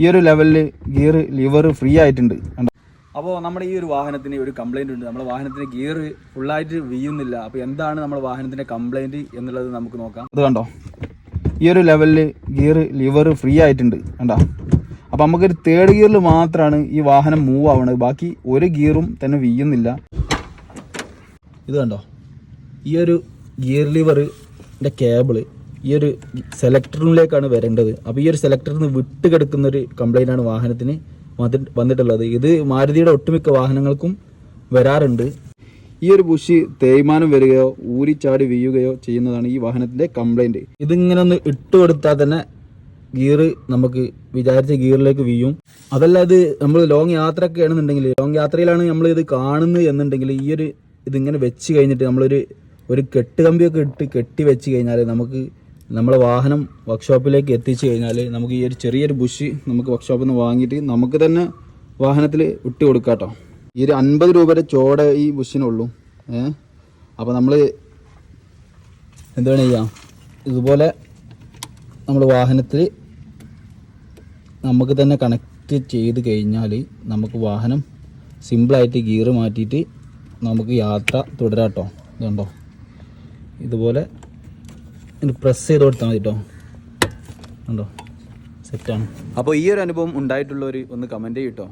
ഈ ഒരു ലെവലിൽ ഗിയർ ലിവർ ഫ്രീ ആയിട്ടുണ്ട്. അപ്പോൾ നമ്മുടെ ഈ ഒരു വാഹനത്തിന് ഒരു കംപ്ലൈന്റ് ഉണ്ട്. നമ്മുടെ വാഹനത്തിന് ഗിയർ ഫുള്ളായിട്ട് വീയുന്നില്ല. അപ്പോൾ എന്താണ് നമ്മുടെ വാഹനത്തിന്റെ കംപ്ലൈന്റ് എന്നുള്ളത് നമുക്ക് നോക്കാം. അത് കണ്ടോ? ഈ ഒരു ലെവലിൽ ഗിയർ ലിവർ ഫ്രീ ആയിട്ടുണ്ട്. കണ്ടോ? അപ്പോൾ നമുക്കൊരു തേർഡ് ഗിയറിൽ മാത്രമാണ് ഈ വാഹനം മൂവ് ആവുന്നത് ബാക്കി ഒരു ഗിയറും തന്നെ വീയുന്നില്ല. ഇത് കണ്ടോ? ഈ ഒരു ഗിയർ ലിവറിന്റെ കേബിൾ ഈ ഒരു സെലക്ടറിലേക്കാണ് വരേണ്ടത്. അപ്പോൾ ഈ ഒരു സെലക്ടറിൽ നിന്ന് വിട്ട് കിടക്കുന്ന ഒരു കംപ്ലൈന്റ് ആണ് വാഹനത്തിന് വന്നിട്ടുള്ളത്. ഇത് മാരുതിയുടെ ഒട്ടുമിക്ക വാഹനങ്ങൾക്കും വരാറുണ്ട്. ഈ ഒരു ബുഷ് തേയ്മാനം വരികയോ ഊരിച്ചാടി വീഴുകയോ ചെയ്യുന്നതാണ് ഈ വാഹനത്തിന്റെ കംപ്ലൈന്റ് ഇതിങ്ങനെ ഒന്ന് ഇട്ട് കൊടുത്താൽ തന്നെ ഗിയർ നമുക്ക് വിചാരിച്ച ഗിയറിലേക്ക് വീഴും. അതല്ല ഇത് നമ്മൾ ലോങ് യാത്രയൊക്കെ ആണെന്നുണ്ടെങ്കിൽ ലോങ് യാത്രയിലാണ് നമ്മൾ ഇത് കാണുന്നത് എന്നുണ്ടെങ്കിൽ ഈ ഒരു ഇതിങ്ങനെ വെച്ച് കഴിഞ്ഞിട്ട് നമ്മളൊരു ഒരു കെട്ട് കമ്പിയൊക്കെ ഇട്ട് കെട്ടി വെച്ച് കഴിഞ്ഞാൽ നമുക്ക് നമ്മളെ വാഹനം വർക്ക്ഷോപ്പിലേക്ക് എത്തിച്ചു കഴിഞ്ഞാൽ നമുക്ക് ഈ ഒരു ചെറിയൊരു ബുഷി നമുക്ക് വർക്ക്ഷോപ്പിൽ നിന്ന് വാങ്ങിയിട്ട് നമുക്ക് തന്നെ വാഹനത്തിൽ ഇട്ട് കൊടുക്കാം കേട്ടോ ഈ ഒരു അൻപത് രൂപയുടെ ചോട ഈ ബുഷിനുള്ളൂ ഏ? അപ്പോൾ നമ്മൾ എന്താണ് ചെയ്യാം. ഇതുപോലെ നമ്മൾ വാഹനത്തിൽ നമുക്ക് തന്നെ കണക്ട് ചെയ്ത് കഴിഞ്ഞാൽ നമുക്ക് വാഹനം സിമ്പിളായിട്ട് ഗിയർ മാറ്റിയിട്ട് നമുക്ക് യാത്ര തുടരാട്ടോ ഇതുണ്ടോ? ഇതുപോലെ പ്രസ് ചെയ്ത് കൊടുത്താൽ മതി കേട്ടോ ഉണ്ടോ സെറ്റാണ് അപ്പോൾ ഈ ഒരു അനുഭവം ഉണ്ടായിട്ടുള്ളവർ ഒന്ന് കമന്റ് ചെയ്യട്ടോ